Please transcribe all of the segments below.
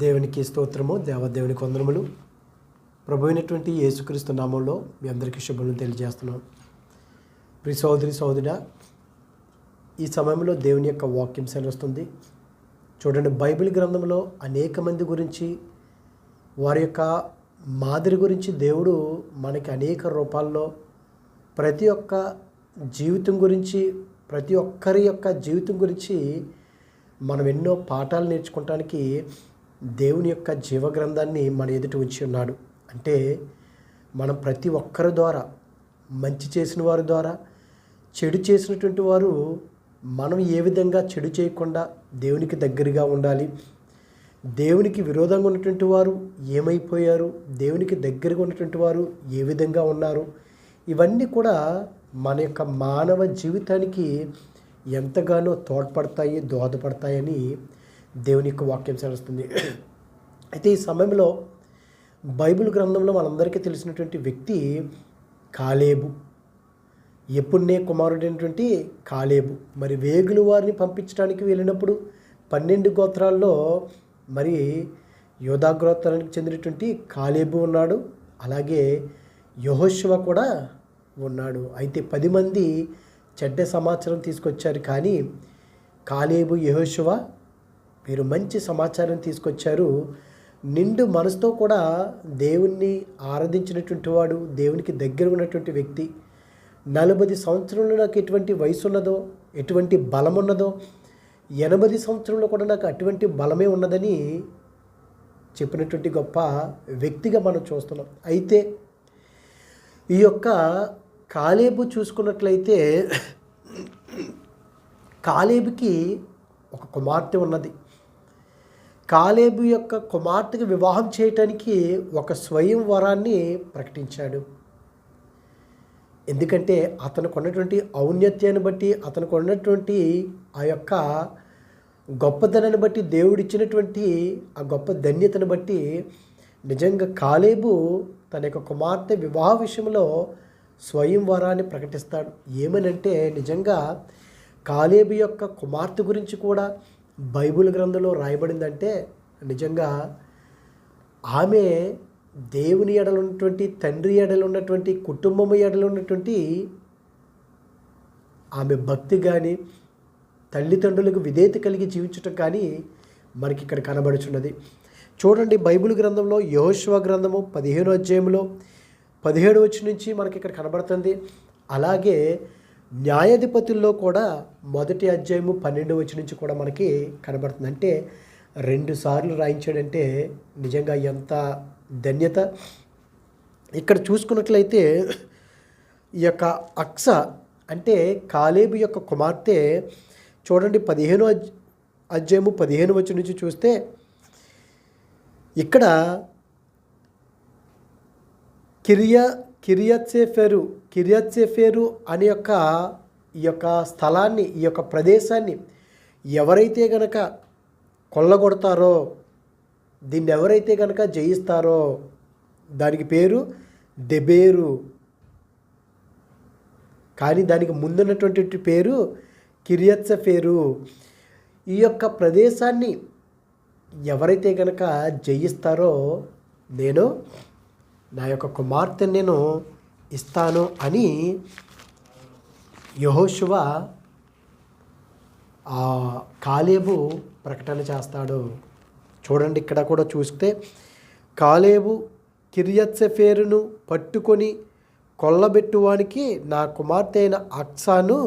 దేవునికి స్తోత్రము దేవదేవుని కొందరములు ప్రభు అయినటువంటి యేసుక్రీస్తు నామంలో మీ అందరికీ శుభములు తెలియజేస్తున్నాం. ప్రి సోదరి సోదరుడ ఈ సమయంలో దేవుని యొక్క వాక్యం సెలవుస్తుంది. చూడండి బైబిల్ గ్రంథంలో అనేక మంది గురించి వారి యొక్క మాదిరి గురించి దేవుడు మనకి అనేక రూపాల్లో ప్రతి ఒక్క జీవితం గురించి ప్రతి ఒక్కరి యొక్క జీవితం గురించి మనం ఎన్నో పాఠాలు నేర్చుకోవటానికి దేవుని యొక్క జీవగ్రంథాన్ని మన ఎదుట ఉంచి ఉన్నాడు. అంటే మనం ప్రతి ఒక్కరి ద్వారా మంచి చేసిన వారి ద్వారా చెడు చేసినటువంటి వారు మనం ఏ విధంగా చెడు చేయకుండా దేవునికి దగ్గరగా ఉండాలి? దేవునికి విరోధంగా ఉన్నటువంటి వారు ఏమైపోయారు? దేవునికి దగ్గరగా ఉన్నటువంటి వారు ఏ విధంగా ఉన్నారు? ఇవన్నీ కూడా మన యొక్క మానవ జీవితానికి ఎంతగానో తోడ్పడతాయి దోహదపడతాయని దేవుని యొక్క వాక్యం సెలవుస్తుంది. అయితే ఈ సమయంలో బైబిల్ గ్రంథంలో మనందరికీ తెలిసినటువంటి వ్యక్తి కాలేబు. ఎప్పుడునే కుమారుడైనటువంటి కాలేబు. మరి వేగులు వారిని పంపించడానికి వెళ్ళినప్పుడు పన్నెండు గోత్రాల్లో మరి యోధా గోత్రానికి చెందినటువంటి కాలేబు ఉన్నాడు. అలాగే యహోశివ కూడా ఉన్నాడు. అయితే పది మంది చెడ్డ సమాచారం తీసుకొచ్చారు. కానీ కాలేబు యహోశివ మీరు మంచి సమాచారం తీసుకొచ్చారు. నిండు మనసుతో కూడా దేవుణ్ణి ఆరాధించినటువంటి వాడు దేవునికి దగ్గర ఉన్నటువంటి వ్యక్తి. నలభై సంవత్సరంలో నాకు ఎటువంటి వయసు ఉన్నదో ఎటువంటి బలం ఉన్నదో ఎనభై సంవత్సరంలో కూడా నాకు అటువంటి బలమే ఉన్నదని చెప్పినటువంటి గొప్ప వ్యక్తిగా మనం చూస్తున్నాం. అయితే ఈ యొక్క కాలేబు చూసుకున్నట్లయితే కాలేబుకి ఒక కుమార్తె ఉన్నది. కాలేబు యొక్క కుమార్తెకి వివాహం చేయటానికి ఒక స్వయం వరాన్ని ప్రకటించాడు. ఎందుకంటే అతనికి ఉన్నటువంటి ఔన్నత్యాన్ని బట్టి అతనికి ఉన్నటువంటి ఆ యొక్క గొప్పదనాన్ని బట్టి దేవుడిచ్చినటువంటి ఆ గొప్ప ధన్యతను బట్టి నిజంగా కాలేబు తన యొక్క కుమార్తె వివాహ విషయంలో స్వయం వరాన్ని ప్రకటిస్తాడు. ఏమనంటే నిజంగా కాలేబు యొక్క కుమార్తె గురించి కూడా బైబిల్ గ్రంథంలో రాయబడిందంటే నిజంగా ఆమె దేవుని ఎడలు ఉన్నటువంటి తండ్రి ఎడలు ఉన్నటువంటి కుటుంబము ఎడలు ఉన్నటువంటి ఆమె భక్తి కానీ తల్లిదండ్రులకు విధేయత కలిగి జీవించటం కానీ మనకి ఇక్కడ కనబడుచున్నది. చూడండి బైబిల్ గ్రంథంలో యహోశ్వ గ్రంథము పదిహేను అధ్యాయంలో పదిహేడు వచ్చి నుంచి మనకి ఇక్కడ కనబడుతుంది. అలాగే న్యాయాధిపతుల్లో కూడా మొదటి అధ్యాయము పన్నెండు వచ్చి నుంచి కూడా మనకి కనబడుతుంది. అంటే రెండు సార్లు రాయించాడంటే నిజంగా ఎంత ధన్యత. ఇక్కడ చూసుకున్నట్లయితే ఈ యొక్క అక్స అంటే కాలేబు యొక్క కుమార్తె చూడండి పదిహేను అధ్యాయము పదిహేను వచ్చి నుంచి చూస్తే ఇక్కడ కిరియా కిరియత్సేఫెరు కిరియత్సేఫెరు అనే యొక్క ఈ యొక్క స్థలాన్ని ఈ యొక్క ప్రదేశాన్ని ఎవరైతే గనక కొల్లగొడతారో దీన్ని ఎవరైతే కనుక జయిస్తారో దానికి పేరు దెబేరు. కానీ దానికి ముందున్నటువంటి పేరు కిరియత్సఫేరు. ఈ యొక్క ప్రదేశాన్ని ఎవరైతే కనుక జయిస్తారో నేను నా యొక్క కుమార్తెను నేను ఇస్తాను అని యహోశువ ఆ కాలేబు ప్రకటన చేస్తాడు. చూడండి ఇక్కడ కూడా చూస్తే కాలేబు కిరియత్సెఫేరును పట్టుకొని కొల్లబెట్టువానికి నా కుమార్తె అయిన అక్సాను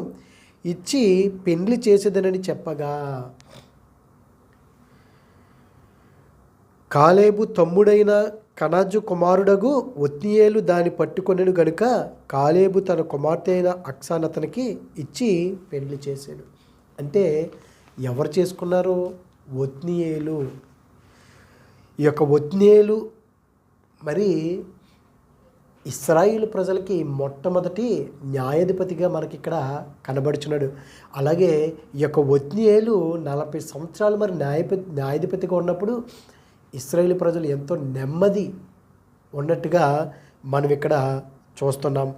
ఇచ్చి పెండ్లి చేసేదనని చెప్పగా. కాలేబు తమ్ముడైన కనాజు కుమారుడగు ఒత్నియేలు దాన్ని పట్టుకొనెను గనుక కాలేబు తన కుమార్తె అయిన అక్సాన్ అతనికి ఇచ్చి పెళ్ళి చేశాడు అంటే ఎవరు చేసుకున్నారు? ఒత్నియేలు. ఈ యొక్క ఒత్నేలు మరి ఇస్రాయిల్ ప్రజలకి మొట్టమొదటి న్యాయాధిపతిగా మనకి ఇక్కడ కనబడుచున్నాడు. అలాగే ఈ యొక్క ఒత్నియేలు నలభై సంవత్సరాలు మరి న్యాయపతి న్యాయాధిపతిగా ఉన్నప్పుడు ఇస్రాయేల్ ప్రజలు ఎంతో నెమ్మది ఉన్నట్టుగా మనం ఇక్కడ చూస్తున్నాం.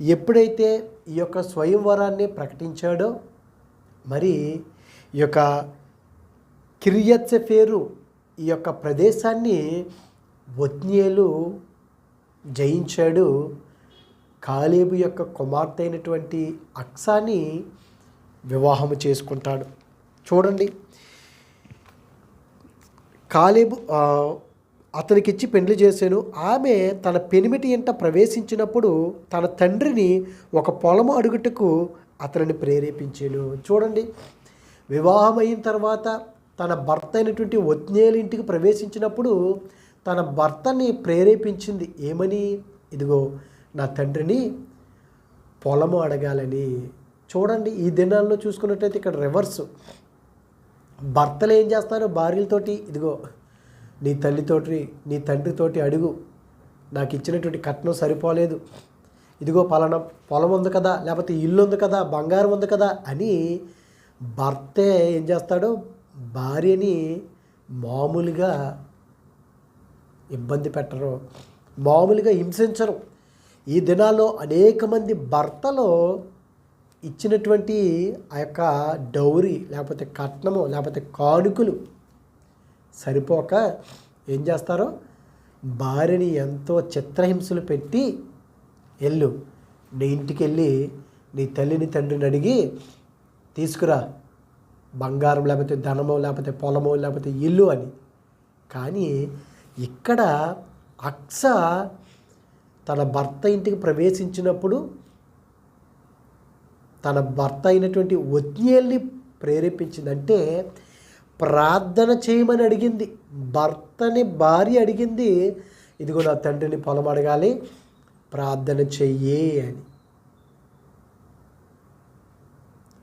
ఎప్పుడైతే ఈ యొక్క స్వయంవరాన్ని ప్రకటించాడో మరి ఈ యొక్క కిరియత్సఫేరు ఈ యొక్క ప్రదేశాన్ని ఒత్నియేలు జయించాడు. కాలేబు యొక్క కుమార్తె అయినటువంటి అక్సాని వివాహము చేసుకుంటాడు. చూడండి కాలేబు అతనికి అతనికిచ్చి పెండ్లి చేశాను. ఆమె తన పెనిమిటి ఇంట ప్రవేశించినప్పుడు తన తండ్రిని ఒక పొలము అడుగుటకు అతనిని ప్రేరేపించాను. చూడండి వివాహం అయిన తర్వాత తన భర్త అయినటువంటి ఒత్నేలు ఇంటికి ప్రవేశించినప్పుడు తన భర్తని ప్రేరేపించింది ఏమని? ఇదిగో నా తండ్రిని పొలము అడగాలని. చూడండి ఈ దినాల్లో చూసుకున్నట్టయితే ఇక్కడ రివర్స్ భర్తలు ఏం చేస్తారు? భార్యలతోటి ఇదిగో నీ తల్లితోటి నీ తండ్రితోటి అడుగు. నాకు ఇచ్చినటువంటి కట్నం సరిపోలేదు. ఇదిగో పలానా పొలం ఉంది కదా లేకపోతే ఇల్లు ఉంది కదా బంగారం ఉంది కదా అని భర్తే ఏం చేస్తాడు? భార్యని మామూలుగా ఇబ్బంది పెట్టరు. మామూలుగా హింసించరు. ఈ దినాల్లో అనేక మంది భర్తలు ఇచ్చినటువంటి ఆ యొక్క డౌరీ లేకపోతే కట్నము లేకపోతే కానుకలు సరిపోక ఏం చేస్తారో? భార్యని ఎంతో చిత్రహింసలు పెట్టి వెళ్ళు. నీ ఇంటికి వెళ్ళి నీ తల్లిని తండ్రిని అడిగి తీసుకురా. బంగారం లేకపోతే ధనమో లేకపోతే పొలమో లేకపోతే ఇల్లు అని. కానీ ఇక్కడ అక్స తన భర్త ఇంటికి ప్రవేశించినప్పుడు తన భర్త అయినటువంటి ఒత్నియల్ని ప్రేరేపించిందంటే ప్రార్థన చేయమని అడిగింది. భర్తని భార్య అడిగింది. ఇదిగో నా తండ్రిని పొలం అడగాలి ప్రార్థన చెయ్యి అని.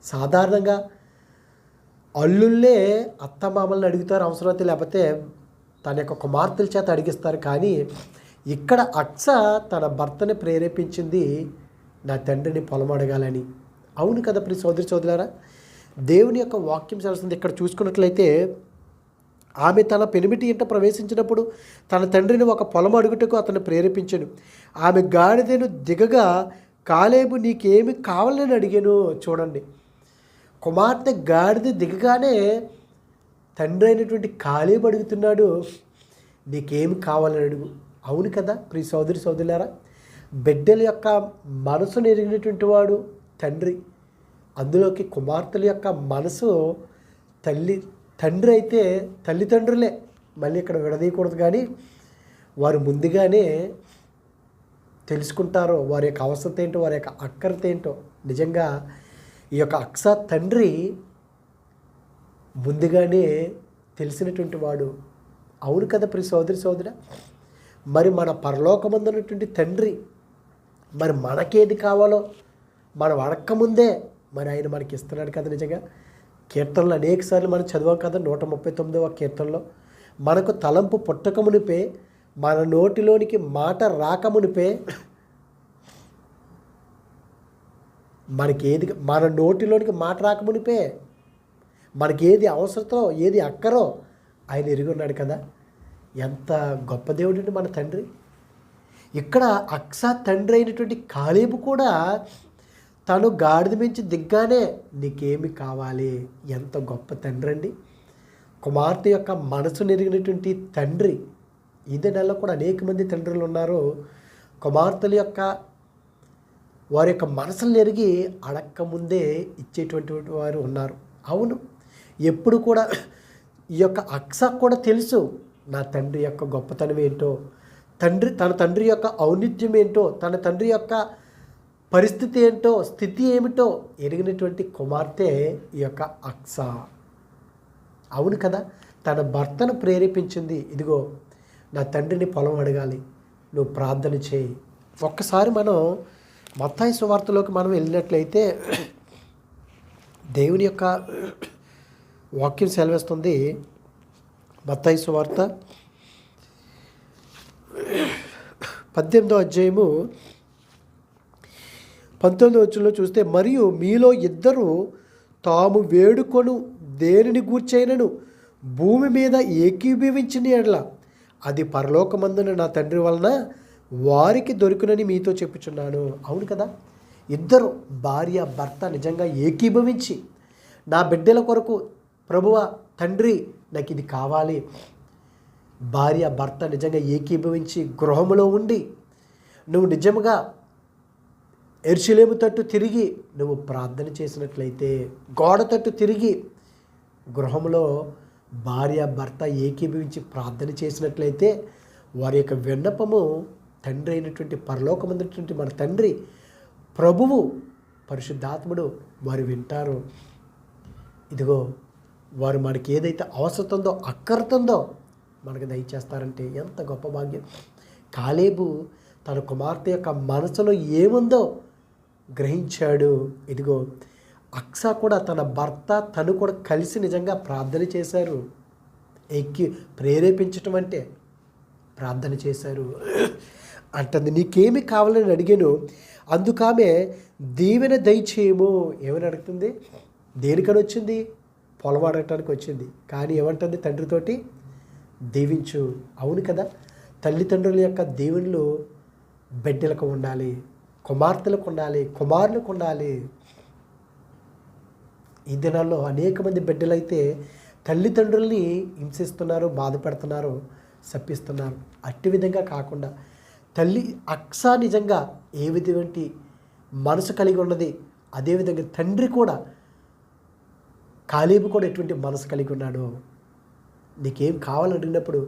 సాధారణంగా అల్లుళ్ళే అత్తమామల్ని అడుగుతారు అవసరమైతే లేకపోతే తన యొక్క కుమార్తెల చేత అడిగిస్తారు. కానీ ఇక్కడ అక్స తన భర్తని ప్రేరేపించింది నా తండ్రిని పొలం అడగాలని అవును కదా ప్రియ సోదరి సోదరులారా? దేవుని యొక్క వాక్యం చేస్తుంది ఇక్కడ చూసుకున్నట్లయితే ఆమె తన పెనిమిటి ఇంట ప్రవేశించినప్పుడు తన తండ్రిని ఒక పొలం అడుగుటకు అతను ప్రేరేపించాను. ఆమె గాడిదను దిగగా కాలేబు నీకేమి కావాలని అడిగాను చూడండి. కుమార్తె గాడిద దిగగానే తండ్రి అయినటువంటి కాలేబు అడుగుతున్నాడు నీకేమి కావాలని అడుగు. అవును కదా ప్రియ సోదరి సోదరులారా? బిడ్డల యొక్క మనసును ఎరిగినటువంటి వాడు తండ్రి. అందులోకి కుమార్తెల యొక్క మనసు తల్లి తండ్రి అయితే తల్లిదండ్రులే. మళ్ళీ ఇక్కడ విడదీయకూడదు కానీ వారు ముందుగానే తెలుసుకుంటారో వారి యొక్క అవసరత ఏంటో వారి యొక్క అక్కరత ఏంటో. నిజంగా ఈ యొక్క అక్స తండ్రి ముందుగానే తెలిసినటువంటి వాడు. అవును కదా ప్రి సోదరి సోదర? మరి మన పరలోకమందున్నటువంటి తండ్రి మరి మనకేది కావాలో? మనం అడక్కముందే మరి ఆయన మనకి ఇస్తున్నాడు కదా నిజంగా. కీర్తనలు అనేక సార్లు మనం చదివాం కదా నూట ముప్పై తొమ్మిదవ కీర్తనలో. మనకు తలంపు పుట్టకమునిపే మన నోటిలోనికి మాట రాకమునిపే మనకి ఏది మన నోటిలోనికి మాట రాకమునిపే మనకి ఏది అవసరతో ఏది అక్కరో ఆయన ఎరిగి ఉన్నాడు కదా. ఎంత గొప్ప దేవుడు మన తండ్రి. ఇక్కడ అక్సా తండ్రి అయినటువంటి కాలేబు కూడా తను గాడిద మించి దిగ్గానే నీకేమి కావాలి? ఎంత గొప్ప తండ్రి అండి కుమార్తె యొక్క మనసు నెరిగినటువంటి తండ్రి ఇదే నెలలో కూడా అనేక మంది తండ్రులు ఉన్నారు కుమార్తెల యొక్క వారి యొక్క మనసులు నెరిగి అడక్క ముందే ఇచ్చేటువంటి వారు ఉన్నారు. అవును ఎప్పుడు కూడా ఈ యొక్క అక్స కూడా తెలుసు నా తండ్రి యొక్క గొప్పతనం ఏంటో తండ్రి తన తండ్రి యొక్క ఔన్నిత్యం ఏంటో తన తండ్రి యొక్క పరిస్థితి ఏంటో స్థితి ఏమిటో ఎరిగినటువంటి కుమార్తె ఈ యొక్క అక్స. అవును కదా తన భర్తను ప్రేరేపించింది ఇదిగో నా తండ్రిని పొలం అడగాలి నువ్వు ప్రార్థన చేయి. ఒక్కసారి మనం మత్తాయి సువార్తలోకి మనం వెళ్ళినట్లయితే దేవుని యొక్క వాక్యం సెలవిస్తుంది. మత్తాయి సువార్త పద్దెనిమిదో అధ్యాయము పంతొమ్మిది వచ్చంలో చూస్తే మరియు మీలో ఇద్దరు తాము వేడుకొను దేనిని గూర్చైనను? భూమి మీద ఏకీభవించిన ఎడల. అది పరలోకమందున నా తండ్రి వలన వారికి దొరికినని మీతో చెప్పుచున్నాను. అవును కదా? ఇద్దరు భార్య భర్త నిజంగా ఏకీభవించి నా బిడ్డల కొరకు ప్రభువ తండ్రి నాకు ఇది కావాలి. భార్య భర్త నిజంగా ఏకీభవించి గృహములో ఉండి నువ్వు నిజముగా ఎర్చిలేము తట్టు తిరిగి నువ్వు ప్రార్థన చేసినట్లయితే గోడ తట్టు తిరిగి గృహంలో భార్య భర్త ఏకీభవించి ప్రార్థన చేసినట్లయితే వారి యొక్క విన్నపము తండ్రి అయినటువంటి పరలోకమైనటువంటి మన తండ్రి ప్రభువు పరిశుద్ధాత్ముడు వారు వింటారు. ఇదిగో వారు మనకి ఏదైతే అవసరతుందో అక్కరతుందో మనకు దయచేస్తారంటే ఎంత గొప్ప భాగ్యం. కాలేబు తన కుమార్తె యొక్క మనసులో ఏముందో గ్రహించాడు. ఇదిగో అక్సా కూడా తన భర్త తను కూడా కలిసి నిజంగా ప్రార్థన చేశారు. ఎక్కి ప్రేరేపించటం అంటే ప్రార్థన చేశారు. అంటుంది నీకేమి కావాలని అడిగాను అందుకామె దీవెన దయచేయము. ఏమని అడుగుతుంది? దేనికని వచ్చింది? పొలం అడగటానికి వచ్చింది. కానీ ఏమంటుంది తండ్రితోటి? దీవించు. అవును కదా తల్లిదండ్రుల యొక్క దీవెనలు బిడ్డలకు ఉండాలి. కుమార్తెలకు ఉండాలి కుమారులకు ఉండాలి ఈ దినాల్లో అనేక మంది బిడ్డలైతే తల్లిదండ్రుల్ని హింసిస్తున్నారు బాధపెడుతున్నారు శప్పిస్తున్నారు అట్టి విధంగా కాకుండా తల్లి అక్సా నిజంగా ఏ విధమంటి మనసు కలిగి ఉన్నది అదేవిధంగా తండ్రి కూడా కాలేబు కూడా ఎటువంటి మనసు కలిగి ఉన్నాడు నీకేం కావాలని అడిగినప్పుడు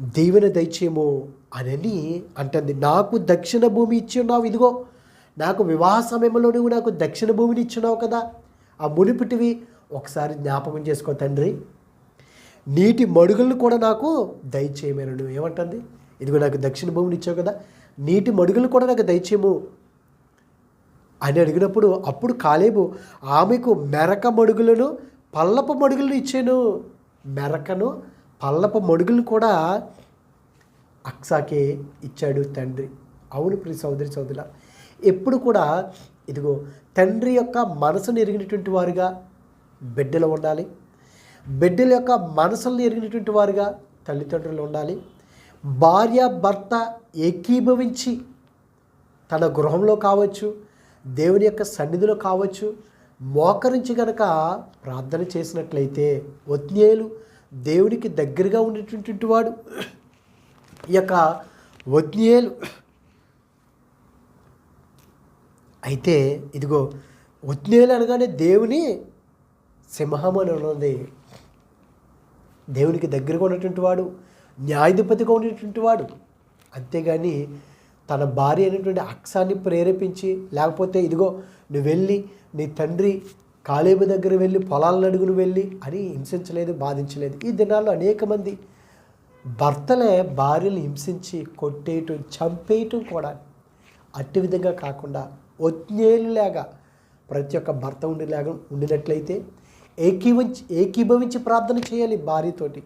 దీవెన దయచేమో అని అంటుంది. నాకు దక్షిణ భూమి ఇచ్చి ఉన్నావు ఇదిగో నాకు వివాహ సమయంలో నువ్వు నాకు దక్షిణ భూమిని ఇచ్చున్నావు కదా. ఆ మునిపిటివి ఒకసారి జ్ఞాపకం చేసుకో తండ్రి. నీటి మడుగులను కూడా నాకు దయచేయమేను నువ్వు ఏమంటుంది? ఇదిగో నాకు దక్షిణ భూమిని ఇచ్చావు కదా నీటి మడుగులు కూడా నాకు దయచేయము అని అడిగినప్పుడు అప్పుడు కాలేబు ఆమెకు మెరక మడుగులను పల్లపు మడుగులను ఇచ్చాను. మెరకను పల్లపు మడుగులను కూడా అక్సాకే ఇచ్చాడు తండ్రి. అవును ప్రియ సోదరి సోదరుల ఎప్పుడు కూడా ఇదిగో తండ్రి యొక్క మనసును ఎరిగినటువంటి వారుగా బిడ్డలు ఉండాలి. బిడ్డల యొక్క మనసులను ఎరిగినటువంటి వారుగా తల్లిదండ్రులు ఉండాలి. భార్య భర్త ఏకీభవించి తన గృహంలో కావచ్చు దేవుని యొక్క సన్నిధిలో కావచ్చు మోకరించి గనక ప్రార్థన చేసినట్లయితే ఒత్నేలు దేవునికి దగ్గరగా ఉండేటువంటి వాడు. ఈ యొక్క ఒత్నియేలు. అయితే ఇదిగో ఒత్నేలు అనగానే దేవుని సింహం అని ఉన్నది. దేవునికి దగ్గరగా ఉన్నటువంటి వాడు న్యాయాధిపతిగా ఉండేటువంటి వాడు. అంతేగాని తన భార్య అయినటువంటి అక్షాన్ని ప్రేరేపించి లేకపోతే ఇదిగో నువ్వు వెళ్ళి నీ తండ్రి కాలేబు దగ్గర వెళ్ళి పొలాల నడుగులు వెళ్ళి అని హింసించలేదు బాధించలేదు. ఈ దినాల్లో అనేక మంది భర్తలే భార్యలు హింసించి కొట్టేయటం చంపేయటం కూడా అట్టి విధంగా కాకుండా ఒత్నేలులాగా ప్రతి ఒక్క భర్త ఉండేలాగా ఉండినట్లయితే ఏకీవించి ఏకీభవించి ప్రార్థన చేయాలి భార్యతోటి.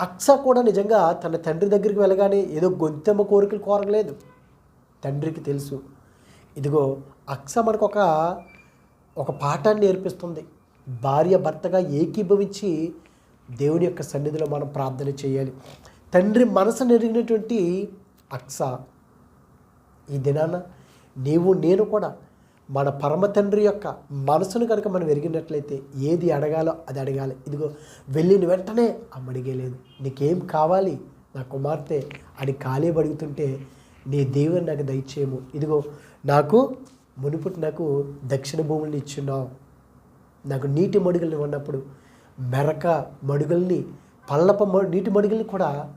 అక్స కూడా నిజంగా తన తండ్రి దగ్గరికి వెళ్ళగానే ఏదో గొంతెమ్మ కోరికలు కోరలేదు. తండ్రికి తెలుసు. ఇదిగో అక్స మనకు ఒక పాఠాన్ని నేర్పిస్తుంది. భార్య భర్తగా ఏకీభవించి దేవుని యొక్క సన్నిధిలో మనం ప్రార్థన చేయాలి. తండ్రి మనసు నెరిగినటువంటి అక్స ఈ దినాన నీవు నేను కూడా మన పరమ తండ్రి యొక్క మనసును కనుక మనం ఎరిగినట్లయితే ఏది అడగాలో అది అడగాలి. ఇదిగో వెళ్ళిన వెంటనే అమ్మడిగేలేదు నీకేం కావాలి? నా కుమార్తె అని ఖాళీ అడుగుతుంటే నీ దేవుని నాకు దయచేయము. ఇదిగో నాకు మునుపుటి నాకు దక్షిణ భూముల్ని ఇచ్చున్నావు. నాకు నీటి మడుగులను ఉన్నప్పుడు మెరక మడుగుల్ని పల్లప నీటి మడుగుల్ని కూడా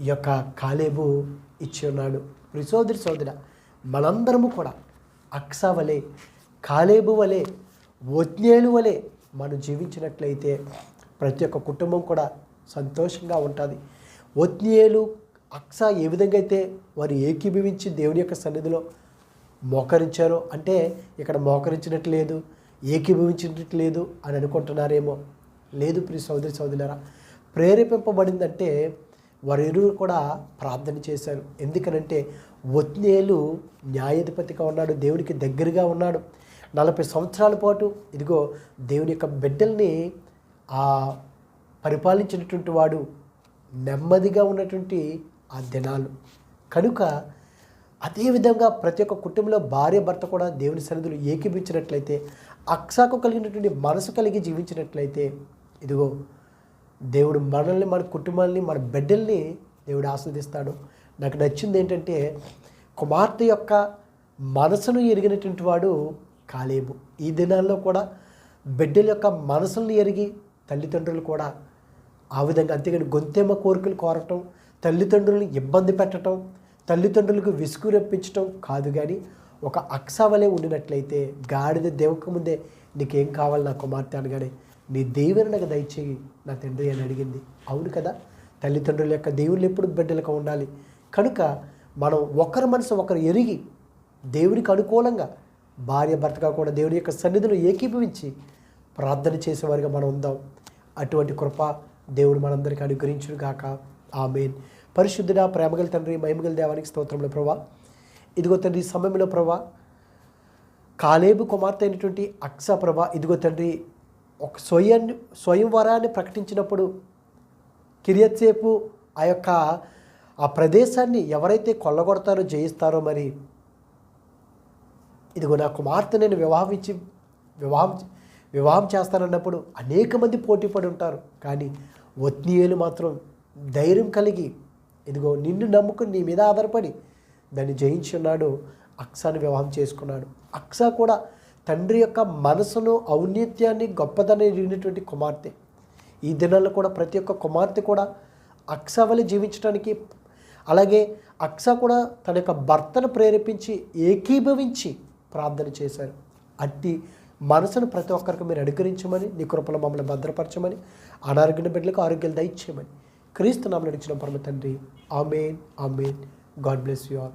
ఈ యొక్క కాలేబు ఇచ్చి ఉన్నాడు. సోదరి సోదర మనందరము కూడా అక్స వలె కాలేబు వలె ఒత్నేలు వలె మనం జీవించినట్లయితే ప్రతి ఒక్క కుటుంబం కూడా సంతోషంగా ఉంటుంది. ఒత్నేలు అక్స ఏ విధంగా అయితే వారు ఏకీభవించి దేవుని యొక్క సన్నిధిలో మోకరించారో? అంటే ఇక్కడ మోకరించినట్టు లేదు ఏకీభవించినట్టు లేదు అని అనుకుంటున్నారేమో. లేదు ప్రియ సోదరి సోదరులారా ప్రేరేపింపబడిందంటే వారిరువురు కూడా ప్రార్థన చేశారు. ఎందుకనంటే ఒత్నేలు న్యాయాధిపతిగా ఉన్నాడు దేవునికి దగ్గరగా ఉన్నాడు. నలభై సంవత్సరాల పాటు ఇదిగో దేవుని యొక్క బిడ్డల్ని ఆ పరిపాలించినటువంటి వాడు నెమ్మదిగా ఉన్నటువంటి ఆ దినాలు. కనుక అదేవిధంగా ప్రతి ఒక్క కుటుంబంలో భార్య భర్త కూడా దేవుని సన్నిధులు ఏకీపించినట్లయితే అక్షకు కలిగినటువంటి మనసు కలిగి జీవించినట్లయితే ఇదిగో దేవుడు మనల్ని మన కుటుంబాన్ని మన బిడ్డల్ని దేవుడు ఆస్వాదిస్తాడు. నాకు నచ్చింది ఏంటంటే కుమార్తె యొక్క మనసును ఎరిగినటువంటి వాడు కాలేబు. ఈ దినాల్లో కూడా బిడ్డల యొక్క మనసులను ఎరిగి తల్లిదండ్రులు కూడా ఆ విధంగా అంతేగాని గొంతెమ్మ కోరికలు కోరటం తల్లిదండ్రులను ఇబ్బంది పెట్టడం తల్లిదండ్రులకు విసుగు రప్పించడం కాదు కానీ ఒక అక్సవలే ఉండినట్లయితే గాడిద దేవక ముందే నీకేం కావాలి నా కుమార్తె అనగానే నీ దేవుని నాకు దయచేయి నా తండ్రి అని అడిగింది. అవును కదా తల్లిదండ్రుల యొక్క దేవుళ్ళు ఎప్పుడు బిడ్డలకు ఉండాలి? కనుక మనం ఒకరి మనసు ఒకరు ఎరిగి దేవునికి అనుకూలంగా భార్య భర్తగా కూడా దేవుని యొక్క సన్నిధిలో ఏకీభవించి ప్రార్థన చేసేవారిగా మనం ఉందాం. అటువంటి కృప దేవుడు మనందరికీ అనుగ్రహించును కాక ఆమెన్. పరిశుద్ధుడా ప్రేమగల తండ్రి మహిమగల దేవానికి స్తోత్రంలో ప్రభా. ఇదిగో తండ్రి సమయంలో ప్రభా కాలేబు కుమార్తె అయినటువంటి అక్స ప్రభ ఇదిగో తండ్రి ఒక స్వయం స్వయంవరాన్ని ప్రకటించినప్పుడు కిరియత్సేపు ఆ యొక్క ఆ ప్రదేశాన్ని ఎవరైతే కొల్లగొడతారో జయిస్తారో మరి ఇదిగో నా కుమార్తె నేను వివాహం ఇచ్చి వివాహం వివాహం చేస్తానన్నప్పుడు అనేక మంది పోటీ పడి ఉంటారు. కానీ ఒత్నీయులు మాత్రం ధైర్యం కలిగి ఇదిగో నిన్ను నమ్ముకుని నీ మీద ఆధారపడి దాన్ని జయించి ఉన్నాడు వివాహం చేసుకున్నాడు. అక్సా కూడా తండ్రి యొక్క మనసును ఔన్నత్యాన్ని గొప్పదని కుమార్తె. ఈ దినాల్లో కూడా ప్రతి ఒక్క కుమార్తె కూడా అక్సా వల్ల జీవించడానికి అలాగే అక్సా కూడా తన యొక్క భర్తను ప్రేరేపించి ఏకీభవించి ప్రార్థన చేశారు. అట్టి మనసును ప్రతి ఒక్కరికి మీరు అనుకరించమని నీ కృపలో మమ్మల్ని భద్రపరచమని అనారోగ్య బిడ్డలకు ఆరోగ్యాలు దయచేయమని. క్రీస్తు నామలు నడిచిన పరమ తండ్రి. Amen amen. God bless you all.